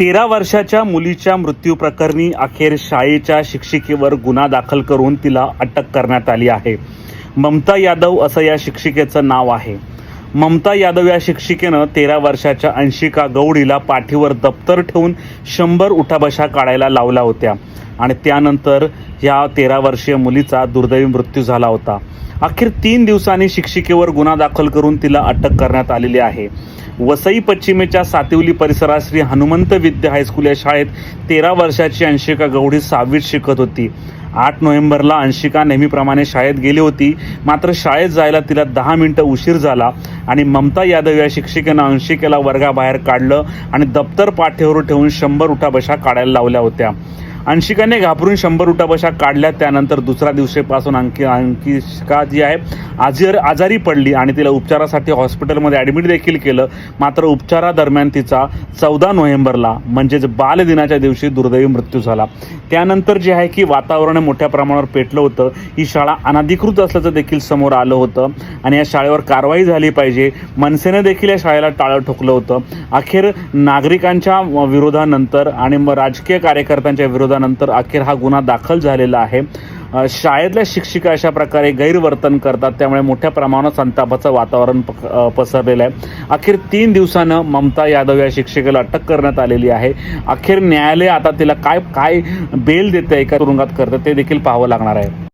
तेरा वर्षाच्या मुलीच्या मृत्यूप्रकरणी अखेर शाळेच्या शिक्षिकेवर गुन्हा दाखल करून तिला अटक करण्यात आली आहे. ममता यादव असं या शिक्षिकेचं नाव आहे. ममता यादव या शिक्षिकेनं तेरा वर्षाच्या अंशिका गौडीला पाठीवर दप्तर ठेवून शंभर उठाबशा काढायला लावल्या होत्या आणि त्यानंतर या तेरा वर्षीय मुलीचा दुर्दैवी मृत्यू झाला होता. अखेर तीन दिवसांनी शिक्षिकेवर गुन्हा दाखल करून तिला अटक करण्यात आलेली आहे. वसई पश्चिमेच्या सातिवली परिसरात श्री हनुमंत विद्या हायस्कूल या शाळेत तेरा वर्षाची अंशिका गौडी सहावीत शिकत होती. आठ नोव्हेंबरला अंशिका नेहमीप्रमाणे शाळेत गेली होती. मात्र शाळेत जायला तिला दहा मिनटं उशीर झाला आणि ममता यादव या शिक्षिकेनं अंशिकेला वर्गाबाहेर काढलं आणि दप्तर पाठ्यावर ठेवून शंभर उठाबशा काढायला लावल्या होत्या. अंशिकाने घाबरून शंभर उठाबशा काढल्या. त्यानंतर दुसऱ्या दिवशीपासून अंकी अंकिका जी आहे आजर आजारी पडली आणि तिला उपचारासाठी हॉस्पिटलमध्ये ॲडमिट देखील केलं. मात्र उपचारादरम्यान तिचा चौदा नोव्हेंबरला म्हणजेच बालदिनाच्या दिवशी दुर्दैवी मृत्यू झाला. त्यानंतर जे आहे की वातावरण मोठ्या प्रमाणावर पेटलं होतं. ही शाळा अनधिकृत असल्याचं देखील समोर आलं होतं. आणि या शाळेवर कारवाई झाली पाहिजे मनसेने देखील या शाळेला टाळं ठोकलं होतं. अखेर नागरिकांच्या विरोधानंतर आणि मग राजकीय कार्यकर्त्यांच्या विरोधानंतर अखेर हा गुन्हा दाखल झालेला आहे. शाळेतल्या शिक्षिका अशा प्रकारे गैरवर्तन करतात त्यामुळे मोठ्या प्रमाणात संतापाचं वातावरण पसरलेलं आहे. अखेर तीन दिवसानं ममता यादव या शिक्षिकेला अटक करण्यात आलेली आहे. अखेर न्यायालय आता तिला काय काय बेल देतं एका तुरुंगात करतं ते देखील पाहावं लागणार आहे.